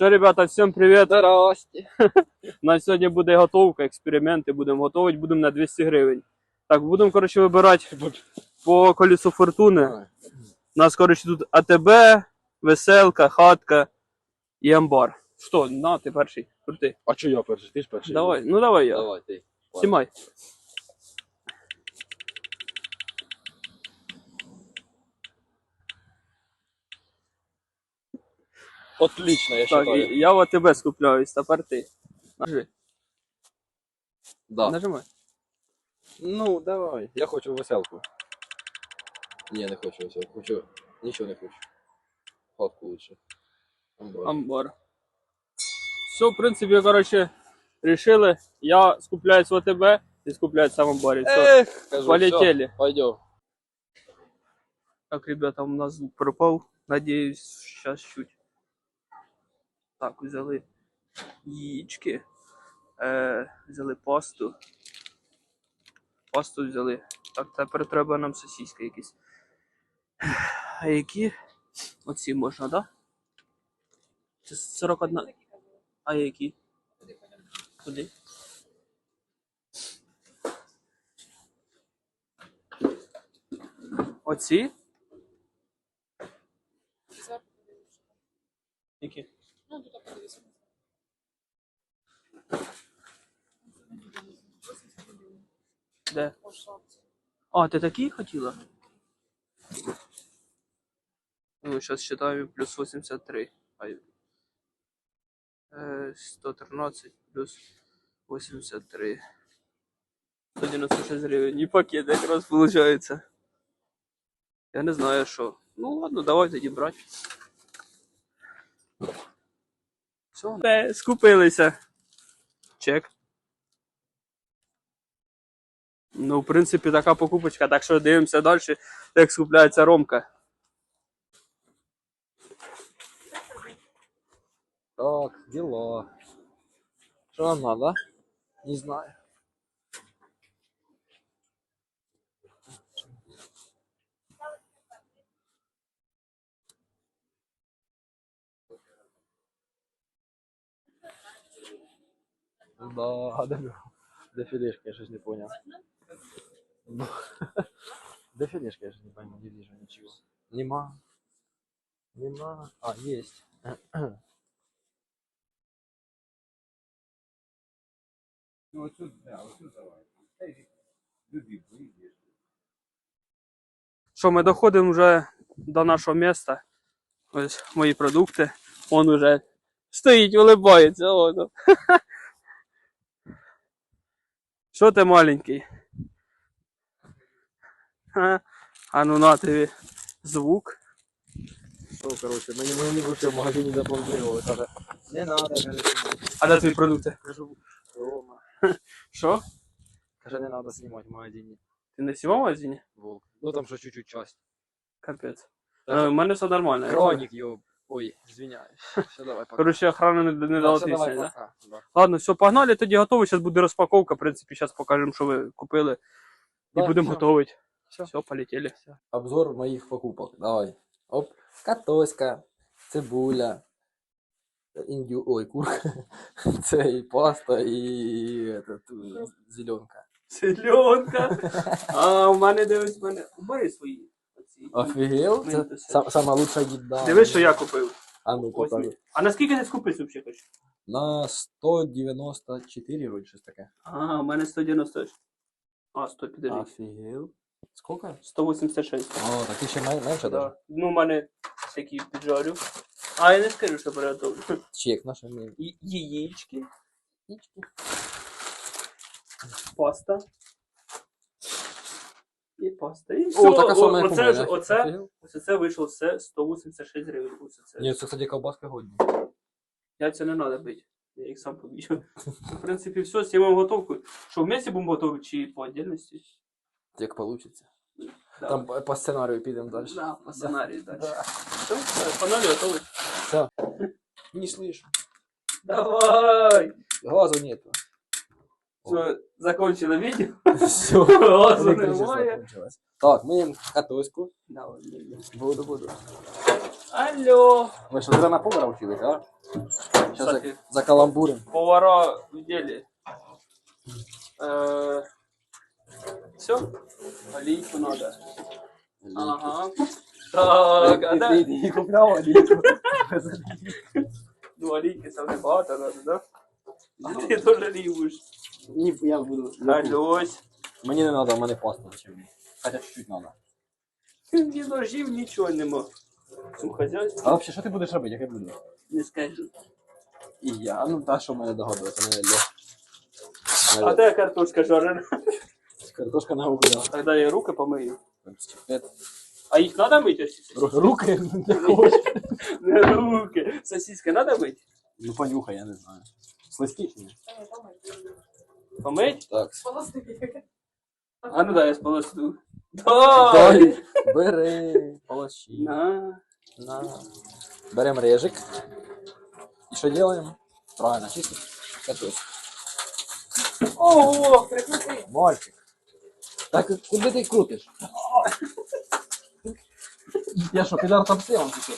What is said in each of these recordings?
Що, ребята, всім привіт. Здрасте. У нас сьогодні буде готовка, експерименти будемо готувати, будемо на 200 гривень. Так, будемо, коротше, вибирати по колесу фортуни. У нас, коротше, тут АТБ, веселка, хатка і амбар. Що, на, ти перший, крути. А що я перший? Ти ж перший. Давай, ну давай я. Давай, ти. Знімай. Отлично, я Так, считаю. і- я в АТБ скупляюсь, тепер ти. Нажи, Да. нажимай. Ну, давай. Я хочу веселку. Ні, не хочу веселку. Хочу. Нічого не хочу. Хатку лучше. Амбар. Амбар. Все, в принципі, коротше, рішили. Я скупляюсь в АТБ і скупляюсь сам в амбарі. Все. Ех, кажу, полетели. Все, пойдем. Так, ребята, у нас звук пропав. Надіюсь, сейчас чуть. Так, взяли яєчки. Е, взяли пасту. Пасту взяли. Так, тепер треба нам сосиски якісь. А які? Оці можна, так? Да? Це 41. А які? Куди? Оці? Які? Де? А, ти такі хотіла? Ну, зараз считаємо плюс 83. Ай. Е, 113 плюс 83. 196 гривень. І пакет якраз виходить. Я не знаю що. Ну ладно, давай тоді брати. Все, скупилися. Чек. Ну, в принципі, така покупочка, так що дивимося далі, як скупляється Ромка. Так, дела. Что нам надо? Не знаю. Да, да, Дефилешка, я что-то не понял. Ну, Дефилешка, я же не пойму, не вижу ничего. Нема. Нема. А, есть. Ну, оцю, да, оцю давай. Та й Любі, вийдеш. Що, ми доходимо вже до нашого міста. Ось мої продукти. Он уже стоїть, улибається. Воно. Що ти маленький? Ха? А ну на тобі звук. Что, короче, мы не, мы не вообще в магазине запланировали. Каже, не надо, каже, А де твої продукти? кажу, Рома. Що? Каже, не надо снимать в магазине. Ти не сівав в магазині? Волк. Ну там что чуть-чуть часть. Капець. Так. Е, У мене все нормально. Краник, ё... Ой, извиняюсь. Все, давай, пока. Коротше, охрана не, не Да, дала всё, давай, тисячі, да? пока. Да. Ладно, все, погнали, тоді готові. Зараз буде розпаковка. В принципі, зараз покажемо, що ви купили. І Да, будемо всё. готувати. Всё. Все, полетели. Обзор моих покупок. Давай. Оп. Катоська, цибуля, індю... Ой, курка. Це і паста, і этот, зеленка. Селенка. А, у мене дивись, у мене. Бери свої. оці. Офігел? Це Мені сама лучша їда. Дивись, що я купив. А ну, Ось покажи. мій. А наскільки ти скупився взагалі хоч? На 194 вроде щось таке. А, у мене 190. А, 100, підожди. Офігел. Сколько? 186. О, так ти ще мен- менше даже. Да. Ну, у мене всякі піджарю. А, я не скажу, що приготовлю. Чек наш ми. І- Яєчки, Яєчки. паста. І паста. І все. О, така сама, як у оце, мене. ж- оце, Офігел. Ось це вийшло все 186 гривень. Ось це. Ні, це, кстати, колбаска годні. Яйця не треба бити. Я їх сам поб'ю. В принципі, все, знімаємо готовку. Що, вместе будемо готові чи по отдельності? Як получиться. Да. Там по- по сценарію підемо далі. Да, по сценарію далі. Да. Все, все, погнали, готові. Не слышу. Давай! Газу нету. Що, закончили відео? Все. Газу Електричество немає. кончилось. Так, ми їм катуську. Давай, давай. Буду, буду. Алло. Ви що, зря на повара вчились, а? Сейчас за, Кстати. за каламбуром. Повара в деле. Э, все? Олійку надо. Ага. Так, а да? Ти купляв олійку. Ну, олійки саме багато надо, да? Ти теж любиш. Ні, я буду. Аллось. Мені не треба, в мене паста зачем. Хоча чуть-чуть треба. Ні ножів, нічого нема. У хазяйстві А взагалі, що ти будеш робити, як я буду? не скажу. І я, ну та що в мене догадується, мене А легко. де картошка жарена? Картошка на угля. Тогда я руки помию. А їх надо мити? ці Ру- Руки не хочеш. Не руки. Сосиски надо мити? Ну понюхай, я не знаю. Слизькі чи ні? Помить? Так. А ну дай я сполосну. Дай, Дай! бери, полощи. На. На. Берем режик. И что делаем? Правильно, чистим. Картошку. Ого, прикрути. Мальчик. Так куди ти крутиш? Я що, підар там силом тільки?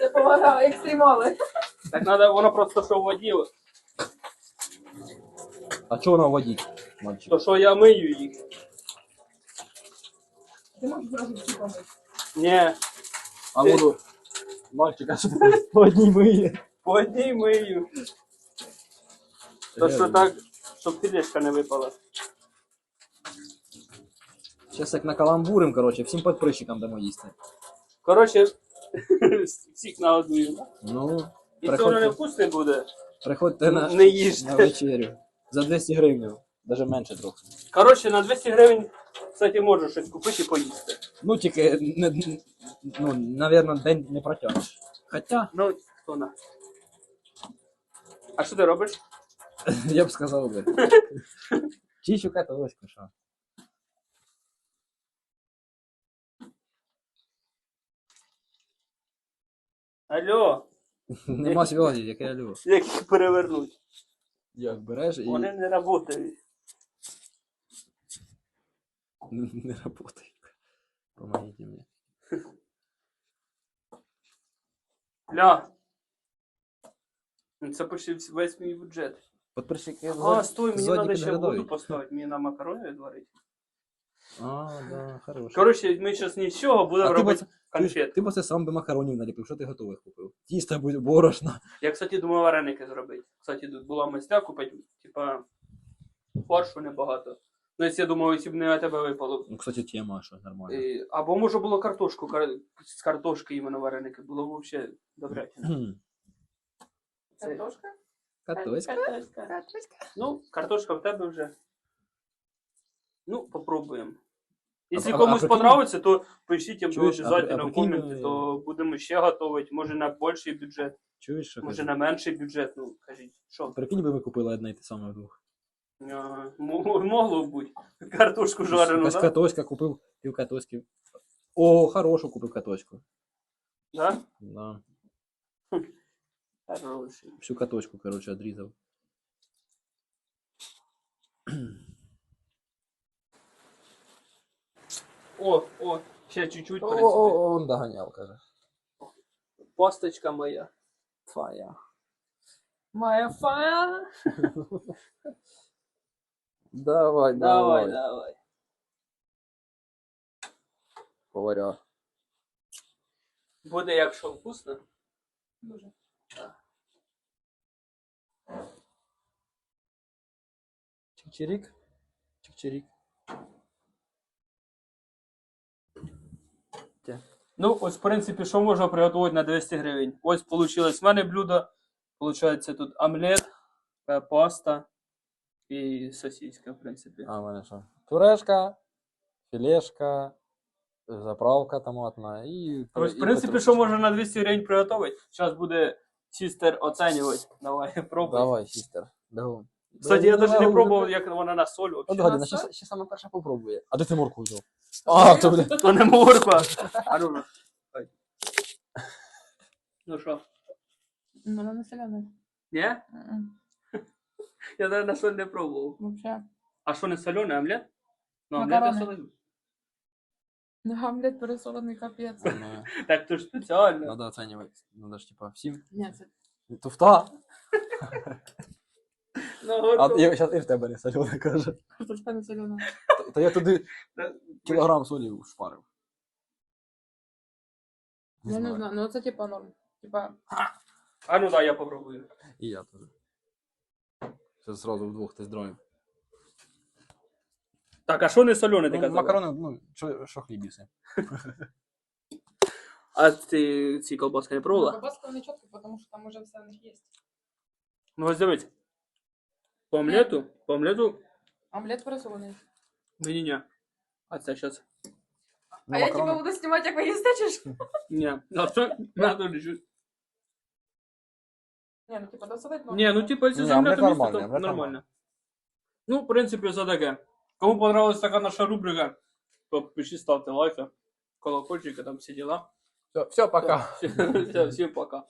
Це повага екстремали. Так надо, воно просто що в воді. А чого вона водить, мальчик? То що я мию їх. Ти можеш зразу всі помити. Ні, А воду. Мальчик, а що ти по одній миє? по одній мию. То що так, щоб філешка не випала. Зараз як накаламбурим, короче, всім підписчикам дамо їсти. Коротше, всіх да? Ну, І це воно не вкусне буде. приходьте на, Не їжте. на вечерю. За 200 гривень. Даже менше трохи. Коротше, на 200 гривень, кстати, можу щось купити і поїсти. Ну, тільки, не, ну, наверное, день не протягнеш. Хоча, Ну, хто на. А що ти робиш? я б сказав би. Чищу католочку, що. Алло, Нема зв'язі, яке алло. як їх перевернуть? Як береш і Вони не працюють. не, работає. Помогите мені. Ля. Ну, Це почти весь мій бюджет. Подписчики А, стой, мені треба ще воду поставити, мені на макарони відварити. А, да, хорошо. Коротше, ми зараз нічого будемо А ти б робити це- Ти, конфет. ти б це сам би макаронів наліпив, що ти готових купив? Тісто будь борошна. Я, кстати, думаю, вареники зробити. Кстати, тут була мисля купити, типа, фаршу небагато. Ну, якщо я думаю, якщо б не на тебе випало. Ну, кстати, тема, що нормально. Е, Або може було картошку, кар- з картошки іменно вареники. Було б взагалі добре. Кхм. Це- Картошка? Катоська. Картошка. Ну, картошка в тебе вже. Ну, попробуємо. Якщо А- комусь а понравиться, то пишіть обов'язково в коменти, е, то будемо ще готувати. Може на більший бюджет, Чуєш, що може кажу? на менший бюджет. Ну, кажіть, що? Прикинь, би ми купили одне і те саме вдвох. Ага, м- Могло б бути. Картошку жарену, Якась да? катоська купив, пів катоськи. О, хорошу купив катоську. Да? Да. Хороший. Всю каточку, короче, отрезал. О, о, ще чуть-чуть, О, принципі. о, он догонял, каже. Пасточка моя. Твоя. Моя фая. Давай, Давай, давай. Поваря. Буде якщо вкусно. Дуже. Чик-чирик. Чик-чирик. Ну, ось, в принципі, що можна приготувати на 200 гривень. Ось вийшло в мене блюдо. Получається тут омлет, е, паста і сосиска, в принципі. А, в мене що? Пюрешка, філешка, заправка томатна і... Ось, в принципі, що можна на 200 гривень приготувати. Зараз буде чистер оцінювати. Давай, пробуй. Давай, сістер. Бегом. Кстати, я навіть не пробував, як вона на соль От вообще. година, ще, ще саме перша попробує. А де ти морку взяв? А, то бля. То не морква. А ну, ну. Ой. Ну що? Ну, вона не соляна. Ні? Я навіть на соль не пробував. Вообще. А що не солений омлет? Ну, омлет я Макарони. солений. Ну, омлет пересолений капець. Ну, Так то ж спеціально. Надо оценивать. Надо ж типа всім. Ні, це Туфта. Ну, А я зараз і в тебе не солене каже. картошка не солена. Та- я туди кілограм солі шпарив. Я не знаю, ну це типа норм. Типа, А ну да, я попробую. І я теж. Зараз зразу вдвох тест-драйв. Так, а що не солений ти Ну, казав? макарони, ну, що, що хліб їси. А ти ці колбаски не пробувала? колбаска не чітко, тому що там уже все в них є. Ну ось дивись. По омлету, по омлету, Омлет пересолений. ні ні А це щас. Ну, а я тебе макарони- буду знімати, як ви їсте, чи що? Ні. А це надо лежить. Ні, ну типа досолить норм. Ні, ну типа, якщо Ні, з омлет омлетом їсти, нормальний, то омлет нормально. Ну, в принципі, за таке. Кому понравилась така наша рубрика, то пишіть, ставте лайки, колокольчики, там всі діла. Все, все, пока. Все, всім пока.